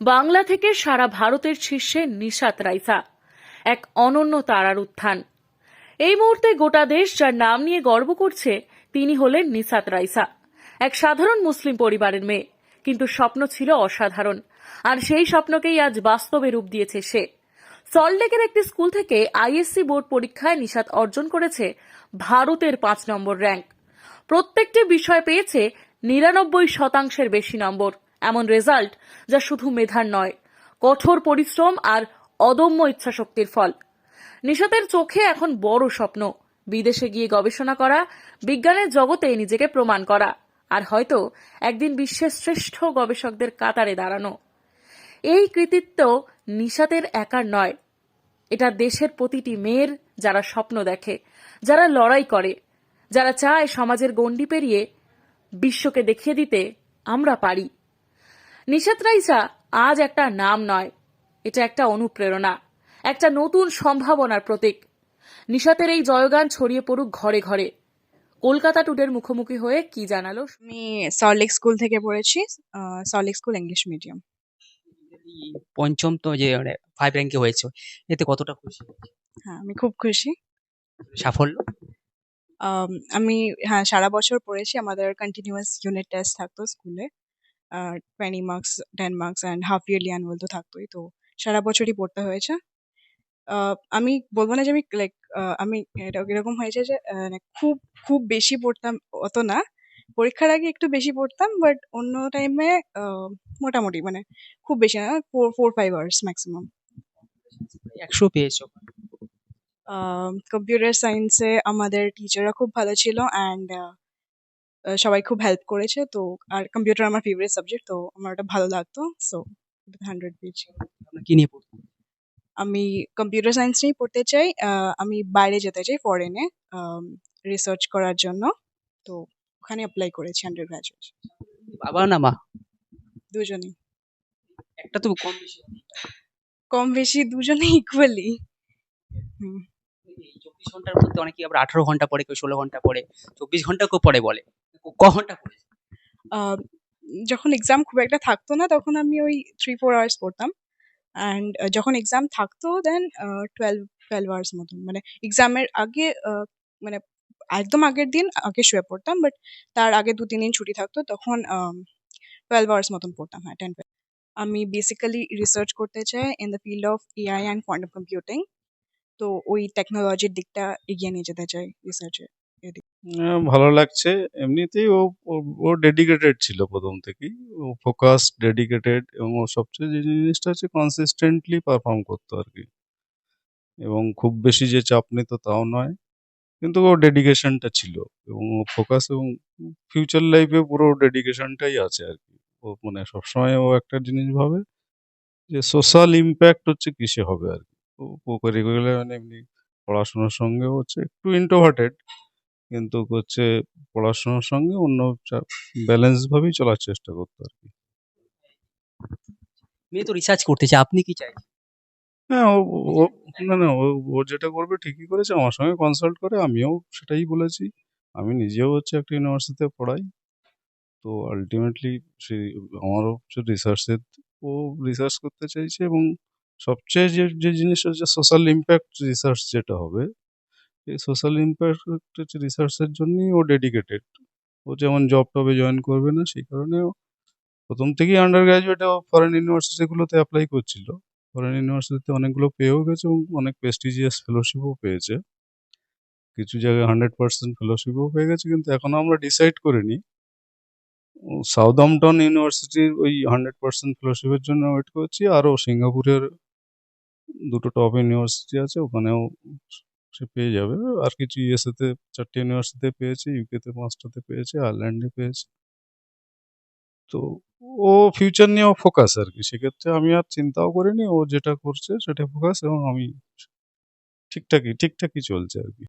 বাংলা থেকে সারা ভারতের শীর্ষে নিশাত রাইসা এক অনন্য তারার উত্থান। এই মুহূর্তে গোটা দেশ যার নাম নিয়ে গর্ব করছে, তিনি হলেন নিসাত রাইসা এক সাধারণ মুসলিম পরিবারের মেয়ে। কিন্তু স্বপ্ন ছিল অসাধারণ, আর সেই স্বপ্নকেই আজ বাস্তবে রূপ দিয়েছে সে। সল্টলেকের একটি স্কুল থেকে আইএসসি বোর্ড পরীক্ষায় নিশাত অর্জন করেছে ভারতের পাঁচ নম্বর র্যাঙ্ক। প্রত্যেকটি বিষয় পেয়েছে নিরানব্বই শতাংশের বেশি নম্বর। এমন রেজাল্ট যা শুধু মেধার নয়, কঠোর পরিশ্রম আর অদম্য ইচ্ছাশক্তির ফল। নিশাতের চোখে এখন বড় স্বপ্ন, বিদেশে গিয়ে গবেষণা করা, বিজ্ঞানের জগতে নিজেকে প্রমাণ করা, আর হয়তো একদিন বিশ্বের শ্রেষ্ঠ গবেষকদের কাতারে দাঁড়ানো। এই কৃতিত্ব নিশাতের একার নয়, এটা দেশের প্রতিটি মেয়ের যারা স্বপ্ন দেখে, যারা লড়াই করে, যারা চায় সমাজের গণ্ডি পেরিয়ে বিশ্বকে দেখিয়ে দিতে আমরা পারি। নিশাত রাইসা আজ একটা নাম নয়। এটা একটা অনুপ্রেরণা একটা নতুন সম্ভাবনার প্রতীক। নিশাতের এই জয়গান ছড়িয়ে পড়ুক ঘরে ঘরে। কলকাতা টুডের মুখোমুখি হয়ে কি জানালো? আমি সল্টলেক স্কুল থেকে পড়েছি সল্টলেক স্কুল ইংলিশ মিডিয়াম। পঞ্চম তো যে মানে ফাইভ র্যাঙ্কে হয়েছে এতে কতটা খুশি? হ্যাঁ আমি খুব খুশি। সাফল্য? আমি হ্যাঁ সারা বছর পড়েছি আমাদের কন্টিনিউয়াস ইউনিট টেস্ট থাকতো স্কুলে। Twenty marks ten marks and half yearly annual তো থাকতোই তো সারা বছরই পড়তে হয়েছে। আমি বলব না যে আমি লাইক আমি এরকম হয়েছে যে মানে খুব খুব বেশি পড়তাম অত না। পরীক্ষার আগে একটু বেশি পড়তাম বাট অন্য টাইমে মোটামুটি মানে খুব বেশি না four four five hours maximum একশো পেয়েছ। কম্পিউটার সায়েন্সে আমাদের টিচাররা খুব ভালো ছিল অ্যান্ড সবাই খুব হেল্প করেছে। তো আর কম্পিউটার আমার ফেভারিট সাবজেক্ট তো আমার ওটা ভালো লাগতো। সো হান্ড্রেড পেয়েছি আপনার কি নিয়ে পড়তে? আমি কম্পিউটার সায়েন্স নিয়েই পড়তে চাই। আমি বাইরে যেতে চাই ফরেনে রিসার্চ করার জন্য। তো ওখানে অ্যাপ্লাই করেছি আন্ডার গ্রাজুয়েট বাবা না মা? দুজনেই। একটা তো কম বেশি। কম বেশি দুজনেই ইকুয়ালি চব্বিশ ঘণ্টার মধ্যে অনেকে আবার আঠারো ঘণ্টা পড়ে কেউ ষোলো ঘণ্টা পড়ে চব্বিশ ঘণ্টা কেউ পড়ে বলে। ক- ক ঘণ্টা পড়ে যখন এক্সাম খুব একটা থাকতো না, তখন আমি ওই থ্রি ফোর আওয়ার্স পড়তাম। অ্যান্ড যখন এক্সাম থাকতো দেন টুয়েলভ টুয়েলভ আওয়ার্স মতন। মানে এক্সামের আগে মানে একদম আগের দিন আগে শুয়ে পড়তাম বাট তার আগে দু, তিন দিন ছুটি থাকতো, তখন টুয়েলভ আওয়ার্স মতন পড়তাম হ্যাঁ টেন আমি বেসিক্যালি রিসার্চ করতে চাই in the field of AI and quantum computing তো ওই টেকনোলজির দিকটা এগিয়ে নিয়ে যেতে চাই রিসার্চে ভালো লাগছে। এমনিতেই ও, ও- ডেডিকেটেড ছিল প্রথম থেকেই। ও ফোকাস ডেডিকেটেড এবং ও সবচেয়ে যে জিনিসটা হচ্ছে কনসিস্টেন্টলি পারফর্ম করতো আর কি। এবং খুব বেশি যে চাপ নিত তাও নয়। কিন্তু ও ডেডিকেশনটা ছিল এবং ও ফোকাস এবং ফিউচার লাইফে পুরো ডেডিকেশনটাই আছে আর কি। ও মানে সবসময় ও একটা জিনিস ভাবে যে সোশ্যাল ইম্প্যাক্ট হচ্ছে কিসে হবে আর কি। ও রেগুলার মানে এমনি পড়াশোনার সঙ্গে হচ্ছে একটু ইন্ট্রোভার্টেড কিন্তু হচ্ছে পড়াশোনার সঙ্গে অন্য ব্যালেন্স ভাবেই চলার চেষ্টা করতো আর কি। মেয়ে তো রিসার্চ করতে চায় আপনি কি চাই হ্যাঁ ও না না ও যেটা করবে ঠিকই করেছে আমার সঙ্গে কনসাল্ট করে আমিও সেটাই বলেছি। আমি নিজেও হচ্ছে একটা ইউনিভার্সিটিতে পড়াই। তো আলটিমেটলি সেই আমারও হচ্ছে রিসার্চের ও রিসার্চ করতে চাইছে এবং সবচেয়ে যে যে জিনিসটা হচ্ছে সোশ্যাল ইম্প্যাক্ট রিসার্চ যেটা হবে এই সোশ্যাল ইম্প্যাক্ট রিসার্চের জন্যই ও ডেডিকেটেড ও যেমন জব টবে জয়েন করবে না, সেই কারণে প্রথম থেকেই আন্ডার গ্র্যাজুয়েটে ফরেন ইউনিভার্সিটিগুলোতে অ্যাপ্লাই করছিল। ফরেন ইউনিভার্সিটিতে অনেকগুলো পেয়েও গেছে এবং অনেক প্রেস্টিজিয়াস ফেলোশিপও পেয়েছে। কিছু জায়গায় হান্ড্রেড পার্সেন্ট ফেলোশিপও পেয়ে গেছে, কিন্তু এখনও আমরা ডিসাইড করিনি। সাউদাম্পটন ইউনিভার্সিটির ওই হান্ড্রেড পার্সেন্ট ফেলোশিপের জন্য ওয়েট করছি। আরও সিঙ্গাপুরের দুটো টপ ইউনিভার্সিটি আছে, ওখানেও সে পেয়ে যাবে। আর কিছু ইউএসএতে চারটে ইউনিভার্সিটিতে পেয়েছে ইউকেতে পাঁচটাতে পেয়েছে আয়ারল্যান্ডে পেয়েছে। তো ও ফিউচার নিয়েও ফোকাস আর কি। সেক্ষেত্রে আমি আর চিন্তাও করিনি, ও যেটা করছে সেটা ফোকাস এবং আমি ঠিকঠাকই ঠিকঠাকই চলছে আর কি।